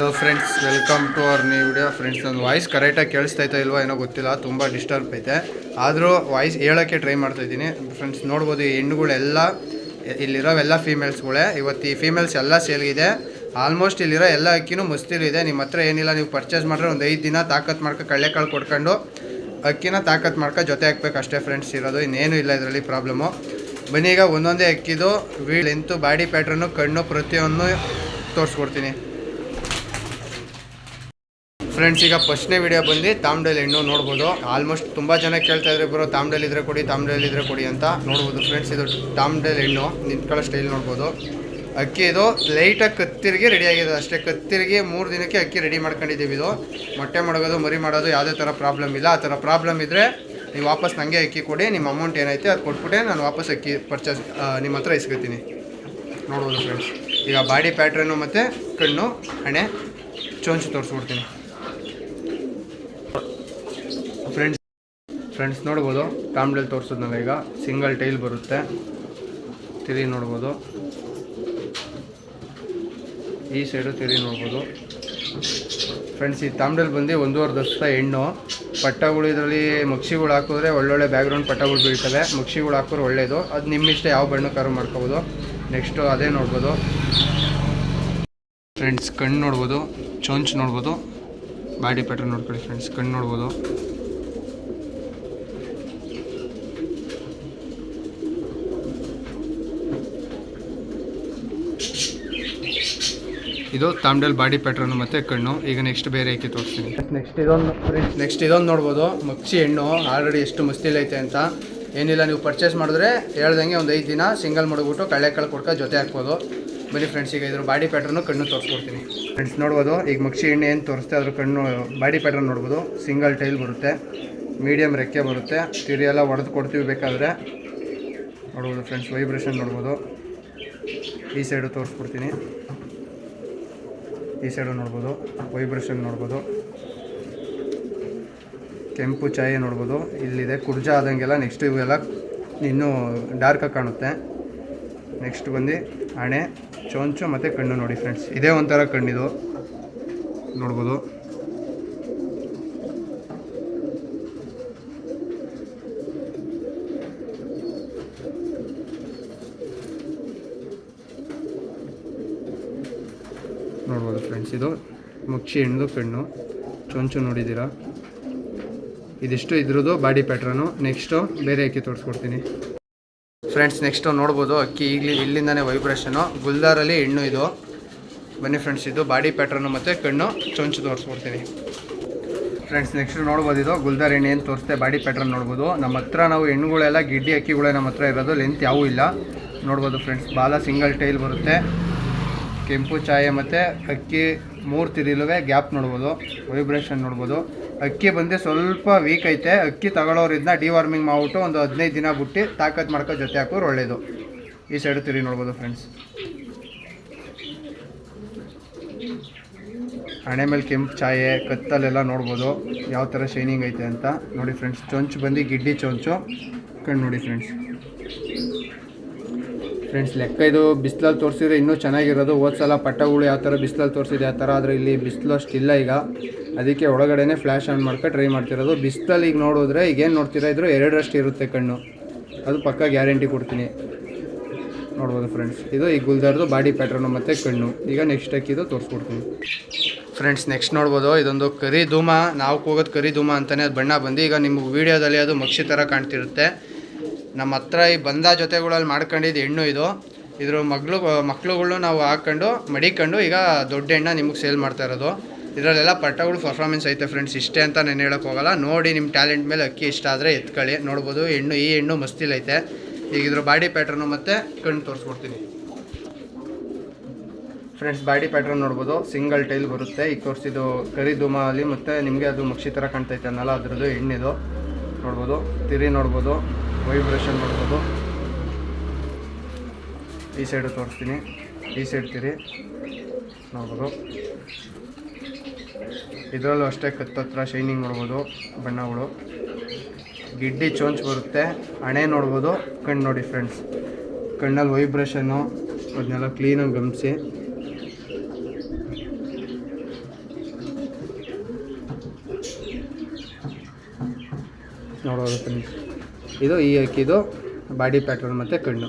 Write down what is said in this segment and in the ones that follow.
Hello friends welcome to our new video friends ನನ್ನ voice ಕರೆಕ್ಟಾಗಿ ಕೇಳಿಸ್ತೈತೋ ಇಲ್ವೋ ಏನೋ ಗೊತ್ತಿಲ್ಲ, ತುಂಬ ಡಿಸ್ಟರ್ಬ್ ಐತೆ. ಆದರೂ ವಾಯ್ಸ್ ಹೇಳೋಕ್ಕೆ ಟ್ರೈ ಮಾಡ್ತಾ ಇದ್ದೀನಿ. ಫ್ರೆಂಡ್ಸ್ ನೋಡ್ಬೋದು ಈ ಹೆಣ್ಣುಗಳೆಲ್ಲ ಇಲ್ಲಿರೋವೆಲ್ಲ ಫೀಮೇಲ್ಸ್ಗಳೇ ಇವತ್ತು ಈ ಫೀಮೇಲ್ಸ್ ಎಲ್ಲ ಸೇಲ್ಗಿದೆ ಆಲ್ಮೋಸ್ಟ್ ಇಲ್ಲಿರೋ ಎಲ್ಲ ಅಕ್ಕಿನೂ ಮುಸ್ತಿಲಿದೆ ನಿಮ್ಮ ಹತ್ರ ಏನಿಲ್ಲ, ನೀವು ಪರ್ಚೇಸ್ ಮಾಡಿದ್ರೆ ಒಂದು ಐದು ದಿನ ತಾಕತ್ ಮಾಡ್ಕೊ ಕಳ್ಳೆಕಾಳು ಕೊಡ್ಕೊಂಡು ಅಕ್ಕಿನ ತಾಕತ್ತು ಮಾಡ್ಕೊ ಜೊತೆ ಹಾಕ್ಬೇಕು ಅಷ್ಟೇ ಫ್ರೆಂಡ್ಸ್ ಇರೋದು. ಇನ್ನೇನು ಇಲ್ಲ ಇದರಲ್ಲಿ ಪ್ರಾಬ್ಲಮ್ಮು ಬನ್ನಿ ಈಗ ಒಂದೊಂದೇ ಅಕ್ಕಿದು ವೀಳೆಂತು ಬಾಡಿ ಪ್ಯಾಟ್ರನ್ನು ಕಣ್ಣು ಪ್ರತಿಯೊಂದು ತೋರಿಸ್ಕೊಡ್ತೀನಿ. ಫ್ರೆಂಡ್ಸ್ ಈಗ ಫಸ್ಟ್ನೇ ವಿಡಿಯೋ ಬಂದು ತಾಮ್ಡಲ್ ಹೆಣ್ಣು ನೋಡ್ಬೋದು. ಆಲ್ಮೋಸ್ಟ್ ತುಂಬ ಜನ ಕೇಳ್ತಾ ಇದ್ರೆ, ಬರೋ ತಾಮ್ಡಲ್ ಇದ್ರೆ ಕೊಡಿ ತಾಮ್ಡಲ್ ಇದ್ರೆ ಕೊಡಿ ಅಂತ ನೋಡ್ಬೋದು. ಫ್ರೆಂಡ್ಸ್ ಇದು ತಾಮ್ಡಲ್ ಹೆಣ್ಣು ನಿಂತ್ಕೊಳ್ಳೋ ಸ್ಟೈಲ್ ನೋಡ್ಬೋದು. ಅಕ್ಕಿ ಇದು ಲೈಟಾಗಿ ಕತ್ತಿರಿಗೆ ರೆಡಿ ಆಗಿದೆ ಅಷ್ಟೇ. ಕತ್ತಿರಿಗೆ ಮೂರು ದಿನಕ್ಕೆ ಅಕ್ಕಿ ರೆಡಿ ಮಾಡ್ಕೊಂಡಿದ್ದೀವಿ ಇದು. ಮೊಟ್ಟೆ ಮಾಡೋದು ಮರಿ ಮಾಡೋದು ಯಾವುದೇ ಥರ ಪ್ರಾಬ್ಲಮ್ ಇಲ್ಲ. ಆ ಥರ ಪ್ರಾಬ್ಲಮ್ ಇದ್ದರೆ ನೀವು ವಾಪಸ್ ನನಗೆ ಅಕ್ಕಿ ಕೊಡಿ, ನಿಮ್ಮ ಅಮೌಂಟ್ ಏನೈತೆ ಅದು ಕೊಟ್ಬಿಟ್ಟೆ, ನಾನು ವಾಪಸ್ ಅಕ್ಕಿ ಪರ್ಚೇಸ್ ನಿಮ್ಮ ಹತ್ರ ಇಸ್ಕೊತೀನಿ. ನೋಡ್ಬೋದು ಫ್ರೆಂಡ್ಸ್ ಈಗ ಬಾಡಿ ಪ್ಯಾಟ್ರನ್ನು ಮತ್ತು ಕಣ್ಣು, ಹಣೆ, ಚೋಂಚು ತೋರಿಸ್ಬಿಡ್ತೀನಿ ಫ್ರೆಂಡ್ಸ್ ಫ್ರೆಂಡ್ಸ್ ನೋಡ್ಬೋದು. ತಾಮ್ಡಲ್ ತೋರಿಸೋದ್ನಲ್ಲ ಈಗ. ಸಿಂಗಲ್ ಟೈಲ್ ಬರುತ್ತೆ. ತಿರಿ ನೋಡ್ಬೋದು. ಈ ಸೈಡು ತಿರಿ ನೋಡ್ಬೋದು. ಫ್ರೆಂಡ್ಸ್ ಈ ತಾಮ್ಡಲ್ ಬಂದು ಒಂದೂವರೆ ದಸ್ತ ಹೆಣ್ಣು. ಪಟ್ಟಗಳು ಇದರಲ್ಲಿ ಮಕ್ಷಿಗಳು ಹಾಕಿದ್ರೆ ಒಳ್ಳೊಳ್ಳೆ ಬ್ಯಾಕ್ಗ್ರೌಂಡ್ ಪಟ್ಟಗಳು ಬೀಳ್ತವೆ. ಮಕ್ಷಿಗಳು ಹಾಕಿದ್ರೆ ಒಳ್ಳೆಯದು ಅದು ನಿಮ್ಮ ಇಷ್ಟ ಯಾವ ಬಣ್ಣಕ್ಕಾರು ಮಾಡ್ಕೋಬೋದು. ನೆಕ್ಸ್ಟು ಅದೇ ನೋಡ್ಬೋದು. ಫ್ರೆಂಡ್ಸ್ ಕಣ್ಣು ನೋಡ್ಬೋದು. ಚೊಂಚ್ ನೋಡ್ಬೋದು. ಬಾಡಿ ಪ್ಯಾಟ್ರನ್ ನೋಡ್ಕೊಳ್ಳಿ ಫ್ರೆಂಡ್ಸ್ ಕಣ್ಣು ನೋಡ್ಬೋದು. ಇದು ತಾಮ್ಡಲ್ ಬಾಡಿ ಪ್ಯಾಟ್ರನ್ ಮತ್ತು ಕಣ್ಣು. ಈಗ ನೆಕ್ಸ್ಟ್ ಬೇರೆ ಏಕೆ ತೋರಿಸ್ತೀನಿ. ನೆಕ್ಸ್ಟ್ ಇದೊಂದು ನೆಕ್ಸ್ಟ್ ಇದೊಂದು ನೋಡ್ಬೋದು. ಮಕ್ಷಿ ಹೆಣ್ಣು ಆಲ್ರೆಡಿ ಎಷ್ಟು ಮಸ್ತಿಲೈತೆ ಅಂತ. ಏನಿಲ್ಲ ನೀವು ಪರ್ಚೇಸ್ ಮಾಡಿದ್ರೆ ಹೇಳ್ದಂಗೆ ಒಂದು ಐದು ದಿನ ಸಿಂಗಲ್ ಮಡಗ್ಬಿಟ್ಟು ಕಳ್ಳೆಕಾಳು ಕೊಡ್ಕ ಜೊತೆ ಹಾಕ್ಬೋದು. ಬನ್ನಿ ಫ್ರೆಂಡ್ಸ್ ಈಗ ಇದ್ರ ಬಾಡಿ ಪ್ಯಾಟ್ರನ್ನು ಕಣ್ಣು ತೋರಿಸ್ಕೊಡ್ತೀನಿ. ಫ್ರೆಂಡ್ಸ್ ನೋಡ್ಬೋದು. ಈಗ ಮಕ್ಷಿ ಹೆಣ್ಣು ಏನು ತೋರಿಸ್ತೆ ಅದ್ರ ಕಣ್ಣು ಬಾಡಿ ಪ್ಯಾಟ್ರನ್ ನೋಡ್ಬೋದು. ಸಿಂಗಲ್ ಟೈಲ್ ಬರುತ್ತೆ. ಮೀಡಿಯಮ್ ರೆಕ್ಕೆ ಬರುತ್ತೆ. ತಿರಿ ಎಲ್ಲ ಒಡೆದು ಕೊಡ್ತೀವಿ ಬೇಕಾದರೆ. ನೋಡ್ಬೋದು ಫ್ರೆಂಡ್ಸ್ ವೈಬ್ರೇಷನ್ ನೋಡ್ಬೋದು. ಈ ಸೈಡು ತೋರಿಸ್ಕೊಡ್ತೀನಿ. ಈ ಸೈಡು ನೋಡ್ಬೋದು ವೈಬ್ರೇಷನ್ ನೋಡ್ಬೋದು. ಕೆಂಪು ಚಾಯ ನೋಡ್ಬೋದು, ಇಲ್ಲಿದೆ ಕುರ್ಜ ಆದಂಗೆಲ್ಲ ನೆಕ್ಸ್ಟ್ ಇವೆಲ್ಲ ಇನ್ನೂ ಡಾರ್ಕಾಗಿ ಕಾಣುತ್ತೆ. ನೆಕ್ಸ್ಟ್ ಬಂದು ಹಣೆ ಚೊಂಚು ಮತ್ತು ಕಣ್ಣು ನೋಡಿ ಫ್ರೆಂಡ್ಸ್ ಇದೇ ಒಂಥರ ಕಣ್ಣಿದು. ನೋಡ್ಬೋದು. ನೋಡ್ಬೋದು ಫ್ರೆಂಡ್ಸ್ ಇದು ಮುಕ್ಷಿ ಹೆಣ್ಣು ಕಣ್ಣು ಚೊಂಚು ನೋಡಿದ್ದೀರಾ? ಇದಿಷ್ಟು, ಇದ್ರದ್ದು ಬಾಡಿ ಪ್ಯಾಟ್ರನು ನೆಕ್ಸ್ಟು ಬೇರೆ ಅಕ್ಕಿ ತೋರಿಸ್ಕೊಡ್ತೀನಿ. ಫ್ರೆಂಡ್ಸ್ ನೆಕ್ಸ್ಟು ನೋಡ್ಬೋದು ಅಕ್ಕಿ ಈಗಲಿ, ಇಲ್ಲಿಂದನೇ ವೈಬ್ರೇಷನು ಗುಲ್ದಾರಲ್ಲಿ ಹೆಣ್ಣು ಇದು. ಬನ್ನಿ ಫ್ರೆಂಡ್ಸ್ ಇದು ಬಾಡಿ ಪ್ಯಾಟ್ರನು ಮತ್ತು ಕಣ್ಣು ಚೊಂಚು ತೋರಿಸ್ಕೊಡ್ತೀನಿ. ಫ್ರೆಂಡ್ಸ್ ನೆಕ್ಸ್ಟ್ ನೋಡ್ಬೋದು ಇದು. ಗುಲ್ದಾರ್ ಎಣ್ಣೆ ಏನು ತೋರಿಸ್ತೆ ಬಾಡಿ ಪ್ಯಾಟ್ರನ್ ನೋಡ್ಬೋದು. ನಮ್ಮ ಹತ್ರ ನಾವು ಹೆಣ್ಣುಗಳೆಲ್ಲ ಗಿಡ್ಡಿ ಅಕ್ಕಿಗಳೇ ನಮ್ಮ ಹತ್ರ ಇರೋದು. ಲೆಂತ್ ಯಾವೂ ಇಲ್ಲ. ನೋಡ್ಬೋದು ಫ್ರೆಂಡ್ಸ್ ಬಾಲ ಸಿಂಗಲ್ ಟೈಲ್ ಬರುತ್ತೆ. ಕೆಂಪು ಛಾಯೆ ಮತ್ತು ಅಕ್ಕಿ ಮೂರು ತಿರಿಲುವೆ ಗ್ಯಾಪ್ ನೋಡ್ಬೋದು ವೈಬ್ರೇಷನ್ ನೋಡ್ಬೋದು. ಅಕ್ಕಿ ಬಂದು ಸ್ವಲ್ಪ ವೀಕ್ ಐತೆ. ಅಕ್ಕಿ ತಗೊಳ್ಳೋರಿದ್ನ ಡಿವಾರ್ಮಿಂಗ್ ಮಾಡ್ಬಿಟ್ಟು ಒಂದು ಹದಿನೈದು ದಿನ ಬಿಟ್ಟು ತಾಕತ್ತು ಮಾಡ್ಕೋ ಜೊತೆ ಹಾಕೋರು ಒಳ್ಳೆಯದು ಈ ಸೈಡು ತಿರಿ ನೋಡ್ಬೋದು ಫ್ರೆಂಡ್ಸ್ ಹಣೆ ಮೇಲೆ ಕೆಂಪು ಛಾಯೆ, ಕತ್ತಲೆಲ್ಲ ನೋಡ್ಬೋದು. ಯಾವ ಥರ ಶೈನಿಂಗ್ ಐತೆ ಅಂತ. ನೋಡಿ ಫ್ರೆಂಡ್ಸ್ ಚೊಂಚು ಬಂದು ಗಿಡ್ಡಿ ಚೊಂಚು. ಕಣ್ಣು ನೋಡಿ ಫ್ರೆಂಡ್ಸ್ ಫ್ರೆಂಡ್ಸ್ ಲೆಕ್ಕ ಇದು ಬಿಸಿಲಲ್ಲಿ ತೋರಿಸಿದ್ರೆ ಇನ್ನೂ ಚೆನ್ನಾಗಿರೋದು. ಹೋದ ಸಲ ಪಟ್ಟಗಳು ಯಾವ ಥರ ಬಿಸಿಲಲ್ಲಿ ತೋರಿಸಿದೆ ಆ ಥರ, ಆದರೆ ಇಲ್ಲಿ ಬಿಸಿಲು ಅಷ್ಟಿಲ್ಲ ಈಗ. ಅದಕ್ಕೆ ಒಳಗಡೆನೇ ಫ್ಲ್ಯಾಶ್ ಆನ್ ಮಾಡ್ಕೊಂಡು ಟ್ರೈ ಮಾಡ್ತಿರೋದು. ಬಿಸಿಲಲ್ಲಿ ಈಗ ನೋಡಿದ್ರೆ ಈಗೇನು ನೋಡ್ತೀರಾ ಇದ್ರು ಎರಡರಷ್ಟು ಇರುತ್ತೆ ಕಣ್ಣು. ಅದು ಪಕ್ಕ ಗ್ಯಾರಂಟಿ ಕೊಡ್ತೀನಿ. ನೋಡ್ಬೋದು ಫ್ರೆಂಡ್ಸ್ ಇದು ಈ ಗುಲ್ದಾರ್ದು ಬಾಡಿ ಪ್ಯಾಟ್ರನು ಮತ್ತು ಕಣ್ಣು. ಈಗ ನೆಕ್ಸ್ಟ್ ಹಾಕಿದ್ದು ತೋರಿಸ್ಕೊಡ್ತೀನಿ. ಫ್ರೆಂಡ್ಸ್ ನೆಕ್ಸ್ಟ್ ನೋಡ್ಬೋದು. ಇದೊಂದು ಕರಿ ಧೂಮ ನಾವು ಹೋಗೋದು ಕರಿ ಧೂಮ ಅಂತಲೇ ಅದು ಬಣ್ಣ ಬಂದು ಈಗ ನಿಮ್ಗೆ ವೀಡಿಯೋದಲ್ಲಿ ಅದು ಮಕ್ಷಿ ಥರ ಕಾಣ್ತಿರುತ್ತೆ. ನಮ್ಮ ಹತ್ರ ಈ ಬಂದ ಜೊತೆಗಳಲ್ಲಿ ಮಾಡ್ಕೊಂಡಿದ್ದು ಹೆಣ್ಣು ಇದು. ಇದ್ರ ಮಗಳು ಮಕ್ಳುಗಳು ನಾವು ಹಾಕ್ಕೊಂಡು ಮಡಿಕೊಂಡು ಈಗ ದೊಡ್ಡ ಹೆಣ್ಣ ನಿಮಗೆ ಸೇಲ್ ಮಾಡ್ತಾ ಇರೋದು. ಇದರಲ್ಲೆಲ್ಲ ಪಟ್ಟಗಳು ಪರ್ಫಾರ್ಮೆನ್ಸ್ ಐತೆ ಫ್ರೆಂಡ್ಸ್ ಇಷ್ಟೇ ಅಂತ ನಾನು ಹೇಳೋಕೆ ಹೋಗಲ್ಲ. ನೋಡಿ ನಿಮ್ಮ ಟ್ಯಾಲೆಂಟ್ ಮೇಲೆ ಅಕ್ಕಿ ಇಷ್ಟ ಆದರೆ ಎತ್ಕೊಳ್ಳಿ. ನೋಡ್ಬೋದು ಹೆಣ್ಣು, ಈ ಹೆಣ್ಣು ಮಸ್ತಿಲೈತೆ ಈಗ ಇದ್ರ ಬಾಡಿ ಪ್ಯಾಟ್ರನ್ನು ಮತ್ತು ಕಣ್ಣು ತೋರಿಸ್ಕೊಡ್ತೀನಿ. ಫ್ರೆಂಡ್ಸ್ ಬಾಡಿ ಪ್ಯಾಟ್ರನ್ ನೋಡ್ಬೋದು. ಸಿಂಗಲ್ ಟೈಲ್ ಬರುತ್ತೆ. ಈಗ ತೋರಿಸಿದ್ದು ಕರಿ ಧುಮಾಲಿ ಮತ್ತು ನಿಮಗೆ ಅದು ಮಕ್ಷಿ ಥರ ಕಾಣ್ತೈತೆ ಅನ್ನಲ್ಲ ಅದರದ್ದು ಹೆಣ್ಣಿದು. ನೋಡ್ಬೋದು. ತಿರಿ ನೋಡ್ಬೋದು. ವೈಬ್ರೇಷನ್ ಮಾಡ್ಬೋದು. ಈ ಸೈಡು ತೋರಿಸ್ತೀನಿ. ಈ ಸೈಡ್ ತಿರಿ. ನೋಡ್ಬೋದು. ಇದರಲ್ಲೂ ಅಷ್ಟೇ ಕತ್ತತ್ರ ಶೈನಿಂಗ್ ನೋಡ್ಬೋದು ಬಣ್ಣಗಳು. ಗಿಡ್ಡಿ ಚೋಂಚ್ ಬರುತ್ತೆ. ಹಣೆ ನೋಡ್ಬೋದು. ಕಣ್ಣು ನೋಡಿ ಫ್ರೆಂಡ್ಸ್ ಕಣ್ಣಲ್ಲಿ ವೈಬ್ರೇಷನ್ನು ಅದನ್ನೆಲ್ಲ ಕ್ಲೀನಾಗಿ ಗಮನಿಸಿ. ನೋಡೋದು ಫ್ರೆಂಡ್ಸ್ ಇದು ಈ ಅಕ್ಕಿದು ಬಾಡಿ ಪ್ಯಾಟ್ರನ್ ಮತ್ತು ಕಣ್ಣು.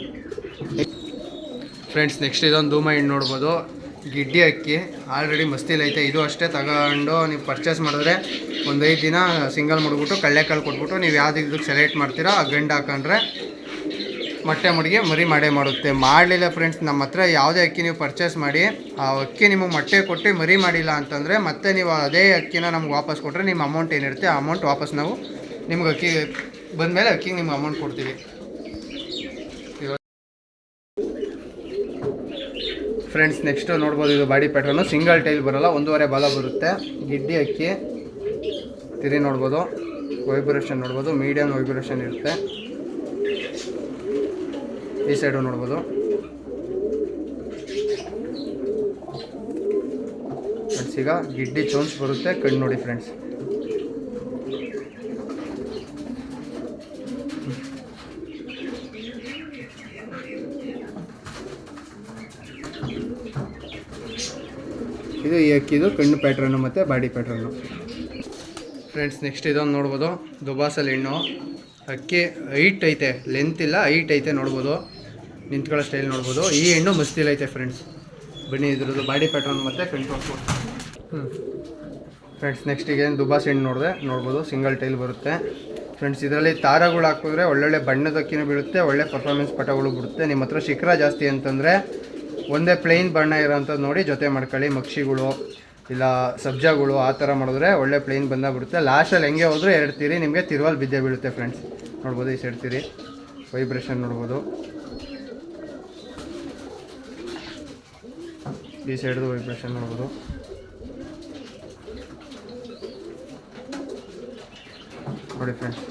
ಫ್ರೆಂಡ್ಸ್ ನೆಕ್ಸ್ಟ್ ಇದೊಂದು ಧೂಮ ಹಣ್ಣು ನೋಡ್ಬೋದು. ಗಿಡ್ಡಿ ಅಕ್ಕಿ ಆಲ್ರೆಡಿ ಮಸ್ತಿಲೈತೆ ಇದು ಅಷ್ಟೇ ತಗೊಂಡು ನೀವು ಪರ್ಚೇಸ್ ಮಾಡಿದ್ರೆ ಒಂದು ಐದು ದಿನ ಸಿಂಗಲ್ ಮಾಡಿಬಿಟ್ಟು ಕಳ್ಳೆಕಾಳು ಕೊಟ್ಬಿಟ್ಟು ನೀವು ಯಾವ್ದು ಇದಕ್ಕೆ ಸೆಲೆಕ್ಟ್ ಮಾಡ್ತೀರಾ, ಆ ಗಂಡು ಹಾಕೊಂಡ್ರೆ ಮೊಟ್ಟೆ ಮುಡಿಗೆ ಮರಿ ಮಾಡೇ ಮಾಡುತ್ತೆ. ಮಾಡಲಿಲ್ಲ ಫ್ರೆಂಡ್ಸ್ ನಮ್ಮ ಹತ್ರ ಯಾವುದೇ ಅಕ್ಕಿ ನೀವು ಪರ್ಚೇಸ್ ಮಾಡಿ, ಆ ಅಕ್ಕಿ ನಿಮಗೆ ಮೊಟ್ಟೆ ಕೊಟ್ಟು ಮರಿ ಮಾಡಿಲ್ಲ ಅಂತಂದರೆ ಮತ್ತೆ ನೀವು ಅದೇ ಅಕ್ಕಿನ ನಮ್ಗೆ ವಾಪಸ್ ಕೊಟ್ಟರೆ ನಿಮ್ಮ ಅಮೌಂಟ್ ಏನಿರುತ್ತೆ, ಆ ಅಮೌಂಟ್ ವಾಪಸ್ ನಾವು ನಿಮ್ಗೆ ಅಕ್ಕಿ ಬಂದಮೇಲೆ ಅಕ್ಕಿಗೆ ನಿಮ್ಗೆ ಅಮೌಂಟ್ ಕೊಡ್ತೀವಿ. ಫ್ರೆಂಡ್ಸ್ ನೆಕ್ಸ್ಟ್ ನೋಡ್ಬೋದು, ಇದು ಬಾಡಿ ಪ್ಯಾಟ್ರನ್ನು ಸಿಂಗಲ್ ಟೈಲ್ ಬರೋಲ್ಲ, ಒಂದೂವರೆ ಬಾಲ ಬರುತ್ತೆ. ಗಿಡ್ಡಿ ಅಕ್ಕಿ. ತಿರಿ ನೋಡ್ಬೋದು. ವೈಬ್ರೇಷನ್ ನೋಡ್ಬೋದು. ಮೀಡಿಯಮ್ ವೈಬ್ರೇಷನ್ ಇರುತ್ತೆ. ಈ ಸೈಡು ನೋಡ್ಬೋದು. ಫ್ರೆಂಡ್ಸ್ ಈಗ ಗಿಡ್ಡಿ ಚೌನ್ಸ್ ಬರುತ್ತೆ. ಕಣ್ಣು ನೋಡಿ ಫ್ರೆಂಡ್ಸ್ ಇದು ಈ ಅಕ್ಕಿದು ಕಣ್ಣು ಪ್ಯಾಟ್ರನ್ನು ಮತ್ತು ಬಾಡಿ ಪ್ಯಾಟ್ರನ್ನು ಫ್ರೆಂಡ್ಸ್ ನೆಕ್ಸ್ಟ್ ಇದೊಂದು ನೋಡ್ಬೋದು. ದುಬಾಸಲ್ ಹೆಣ್ಣು. ಅಕ್ಕಿ ಹೈಟ್ ಐತೆ ಲೆಂತ್ ಇಲ್ಲ ಹೈಟ್ ಐತೆ ನೋಡ್ಬೋದು. ನಿಂತ್ಕೊಳ್ಳೋ ಸ್ಟೈಲ್ ನೋಡ್ಬೋದು. ಈ ಹೆಣ್ಣು ಮಸ್ತಿಲ್ ಐತೆ ಫ್ರೆಂಡ್ಸ್ ಬನ್ನಿ, ಇದ್ರದ್ದು ಬಾಡಿ ಪ್ಯಾಟ್ರನ್ ಮತ್ತು ಕಣ್ಣು ತೋರಿಸ್ಬೋದು ಹ್ಞೂ ಫ್ರೆಂಡ್ಸ್ ನೆಕ್ಸ್ಟ್ ಈಗ ಏನು ದುಬಾಸ್ ಹೆಣ್ಣು ನೋಡಿದೆ, ನೋಡ್ಬೋದು. ಸಿಂಗಲ್ ಟೈಲ್ ಬರುತ್ತೆ. ಫ್ರೆಂಡ್ಸ್ ಇದರಲ್ಲಿ ತಾರಗಳು ಹಾಕಿದ್ರೆ ಒಳ್ಳೊಳ್ಳೆ ಬಣ್ಣದಕ್ಕಿನೂ ಬೀಳುತ್ತೆ, ಒಳ್ಳೆ ಪರ್ಫಾರ್ಮೆನ್ಸ್ ಪಟಗಳು ಬಿಡುತ್ತೆ. ನಿಮ್ಮ ಹತ್ರ ಶಿಖರ ಜಾಸ್ತಿ ಅಂತಂದರೆ ಒಂದೇ ಪ್ಲೇನ್ ಬಣ್ಣ ಇರೋಂಥದ್ದು ನೋಡಿ, ಜೊತೆ ಮಾಡ್ಕೊಳ್ಳಿ. ಮಕ್ಷಿಗಳು ಇಲ್ಲ ಸಬ್ಜಾಗಳು ಆ ಥರ ಮಾಡಿದ್ರೆ ಒಳ್ಳೆ ಪ್ಲೇನ್ ಬಂದಾಗ ಬಿಡುತ್ತೆ. ಲಾಸ್ಟಲ್ಲಿ ಹೆಂಗೆ ಹೋದರೂ ಎರಡು ತೀರಿ ನಿಮಗೆ ತಿರುವಲ್ಲಿ ಬಿದ್ದೆ ಬೀಳುತ್ತೆ ಫ್ರೆಂಡ್ಸ್ ನೋಡ್ಬೋದು ಈ ಸೈಡ್ ತೀರಿ. ವೈಬ್ರೇಷನ್ ನೋಡ್ಬೋದು. ಈ ಸೈಡ್ದು ವೈಬ್ರೇಷನ್ ನೋಡ್ಬೋದು. ನೋಡಿ ಫ್ರೆಂಡ್ಸ್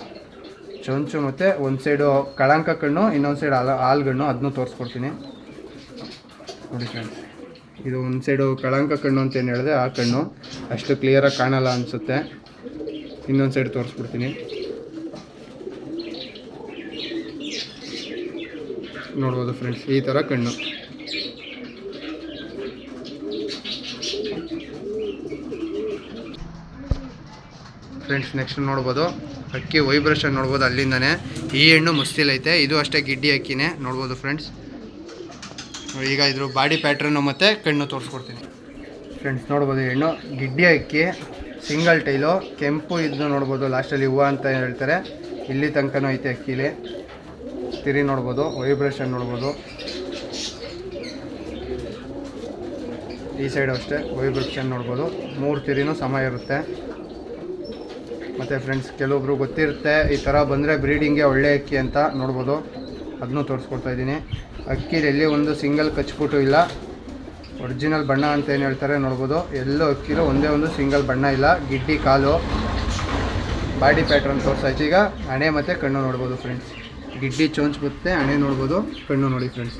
ಚೊಂಚು ಮತ್ತು ಒಂದು ಸೈಡು ಕಳಂಕ ಕಣ್ಣು, ಇನ್ನೊಂದು ಸೈಡ್ ಆಲ್ ಹಾಲುಗಣ್ಣು ಅದನ್ನೂ ತೋರಿಸ್ಕೊಡ್ತೀನಿ. ನೋಡಿ ಫ್ರೆಂಡ್ಸ್ ಇದು ಒಂದು ಸೈಡು ಕಳಂಕ ಕಣ್ಣು ಅಂತ ಏನು ಹೇಳಿದೆ, ಆ ಕಣ್ಣು ಅಷ್ಟು ಕ್ಲಿಯರಾಗಿ ಕಾಣಲ್ಲ ಅನಿಸುತ್ತೆ. ಇನ್ನೊಂದು ಸೈಡ್ ತೋರಿಸ್ಬಿಡ್ತೀನಿ. ನೋಡ್ಬೋದು ಫ್ರೆಂಡ್ಸ್ ಈ ಥರ ಕಣ್ಣು. ಫ್ರೆಂಡ್ಸ್ ನೆಕ್ಸ್ಟ್ ನೋಡ್ಬೋದು. ಅಕ್ಕಿ ವೈಬ್ರೇಷನ್ ನೋಡ್ಬೋದು ಅಲ್ಲಿಂದನೇ. ಈ ಹೆಣ್ಣು ಮುಸ್ತಿಲೈತೆ ಇದು ಅಷ್ಟೇ ಗಿಡ್ಡಿ ಅಕ್ಕಿನೇ. ನೋಡ್ಬೋದು ಫ್ರೆಂಡ್ಸ್ ಈಗ ಇದ್ರ ಬಾಡಿ ಪ್ಯಾಟ್ರನ್ನು ಮತ್ತು ಕಣ್ಣು ತೋರಿಸ್ಕೊಡ್ತೀನಿ. ಫ್ರೆಂಡ್ಸ್ ನೋಡ್ಬೋದು ಹೆಣ್ಣು ಗಿಡ್ಡಿ ಅಕ್ಕಿ, ಸಿಂಗಲ್ ಟೈಲು ಕೆಂಪು ಇದನ್ನು ನೋಡ್ಬೋದು ಲಾಸ್ಟಲ್ಲಿ ಹೂವು ಅಂತ ಹೇಳ್ತಾರೆ. ಇಲ್ಲಿ ತನಕನೂ ಐತೆ ಅಕ್ಕಿಲಿ. ತಿರಿ ನೋಡ್ಬೋದು ವೈಬ್ರೇಷನ್ ನೋಡ್ಬೋದು. ಈ ಸೈಡು ಅಷ್ಟೇ ವೈಬ್ರೇಷನ್ ನೋಡ್ಬೋದು. ಮೂರು ತಿರಿನೂ ಸಮ ಇರುತ್ತೆ. ಮತ್ತು ಫ್ರೆಂಡ್ಸ್ ಕೆಲವೊಬ್ರು ಗೊತ್ತಿರುತ್ತೆ, ಈ ಥರ ಬಂದರೆ ಬ್ರೀಡಿಂಗ್ಗೆ ಒಳ್ಳೆ ಅಕ್ಕಿ ಅಂತ ನೋಡ್ಬೋದು. ಅದನ್ನೂ ತೋರಿಸ್ಕೊಡ್ತಾ ಇದ್ದೀನಿ. ಅಕ್ಕಿಲಿ ಎಲ್ಲಿ ಒಂದು ಸಿಂಗಲ್ ಕಚ್ಬಿಟ್ಟು ಇಲ್ಲ. ಒರಿಜಿನಲ್ ಬಣ್ಣ ಅಂತ ಏನು ಹೇಳ್ತಾರೆ ನೋಡ್ಬೋದು. ಎಲ್ಲೂ ಅಕ್ಕಿರೋ ಒಂದೇ ಒಂದು ಸಿಂಗಲ್ ಬಣ್ಣ ಇಲ್ಲ. ಗಿಡ್ಡಿ, ಕಾಲು, ಬಾಡಿ ಪ್ಯಾಟ್ರನ್ ತೋರಿಸಾಯ್ತು. ಈಗ ಹಣೆ ಮತ್ತು ಕಣ್ಣು ನೋಡ್ಬೋದು ಫ್ರೆಂಡ್ಸ್ ಗಿಡ್ಡಿ ಚೋಂಚ್ ಬರುತ್ತೆ ಹಣೆ ನೋಡ್ಬೋದು, ಕಣ್ಣು ನೋಡಿ ಫ್ರೆಂಡ್ಸ್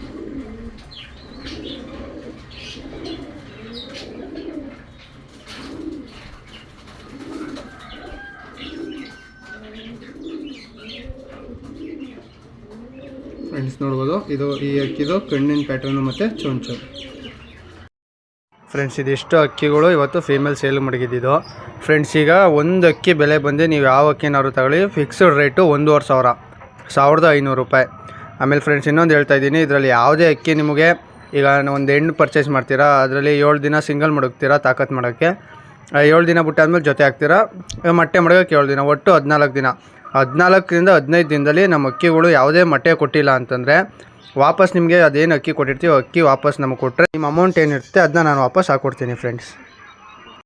ಫ್ರೆಂಡ್ಸ್ ನೋಡ್ಬೋದು ಇದು ಈ ಅಕ್ಕಿದು ಕಣ್ಣಿನ ಪ್ಯಾಟರ್ನು ಮತ್ತು ಚೊಂಚು. ಫ್ರೆಂಡ್ಸ್ ಇದಿಷ್ಟು ಅಕ್ಕಿಗಳು ಇವತ್ತು ಫೀಮೇಲ್ ಸೇಲ್ ಮಡಗಿದ್ದು ಫ್ರೆಂಡ್ಸ್ ಈಗ ಒಂದು ಅಕ್ಕಿ ಬೆಲೆ ಬಂದು ನೀವು ಯಾವ ಅಕ್ಕಿನಾದ್ರು ತಗೊಳ್ಳಿ ಫಿಕ್ಸ್ಡ್ ರೇಟು ಒಂದೂವರೆ ಸಾವಿರ, ಸಾವಿರದ ಐನೂರು ರೂಪಾಯಿ. ಆಮೇಲೆ ಫ್ರೆಂಡ್ಸ್ ಇನ್ನೊಂದು ಹೇಳ್ತಾ ಇದ್ದೀನಿ, ಇದರಲ್ಲಿ ಯಾವುದೇ ಅಕ್ಕಿ ನಿಮಗೆ ಈಗ ಒಂದು ಹೆಣ್ಣು ಪರ್ಚೇಸ್ ಮಾಡ್ತೀರಾ, ಅದರಲ್ಲಿ ಏಳು ದಿನ ಸಿಂಗಲ್ ಮಡಗ್ತೀರಾ ತಾಕತ್ತು ಮಾಡೋಕ್ಕೆ. ಏಳು ದಿನ ಬಿಟ್ಟಾದ್ಮೇಲೆ ಜೊತೆ ಹಾಕ್ತೀರಾ ಮೊಟ್ಟೆ ಮಡಗೋಕ್ಕೆ ಏಳು ದಿನ, ಒಟ್ಟು ಹದಿನಾಲ್ಕು ದಿನ. ಹದಿನಾಲ್ಕರಿಂದ ಹದಿನೈದು ದಿನದಲ್ಲಿ ನಮ್ಮ ಅಕ್ಕಿಗಳು ಯಾವುದೇ ಮೊಟ್ಟೆ ಕೊಟ್ಟಿಲ್ಲ ಅಂತಂದರೆ ವಾಪಸ್ ನಿಮಗೆ ಅದೇನು ಅಕ್ಕಿ ಕೊಟ್ಟಿರ್ತೀವಿ ಅಕ್ಕಿ ವಾಪಸ್ ನಮಗೆ ಕೊಟ್ಟರೆ ನಿಮ್ಮ ಅಮೌಂಟ್ ಏನಿರುತ್ತೆ, ಅದನ್ನ ನಾನು ವಾಪಸ್ ಹಾಕ್ಕೊಡ್ತೀನಿ ಫ್ರೆಂಡ್ಸ್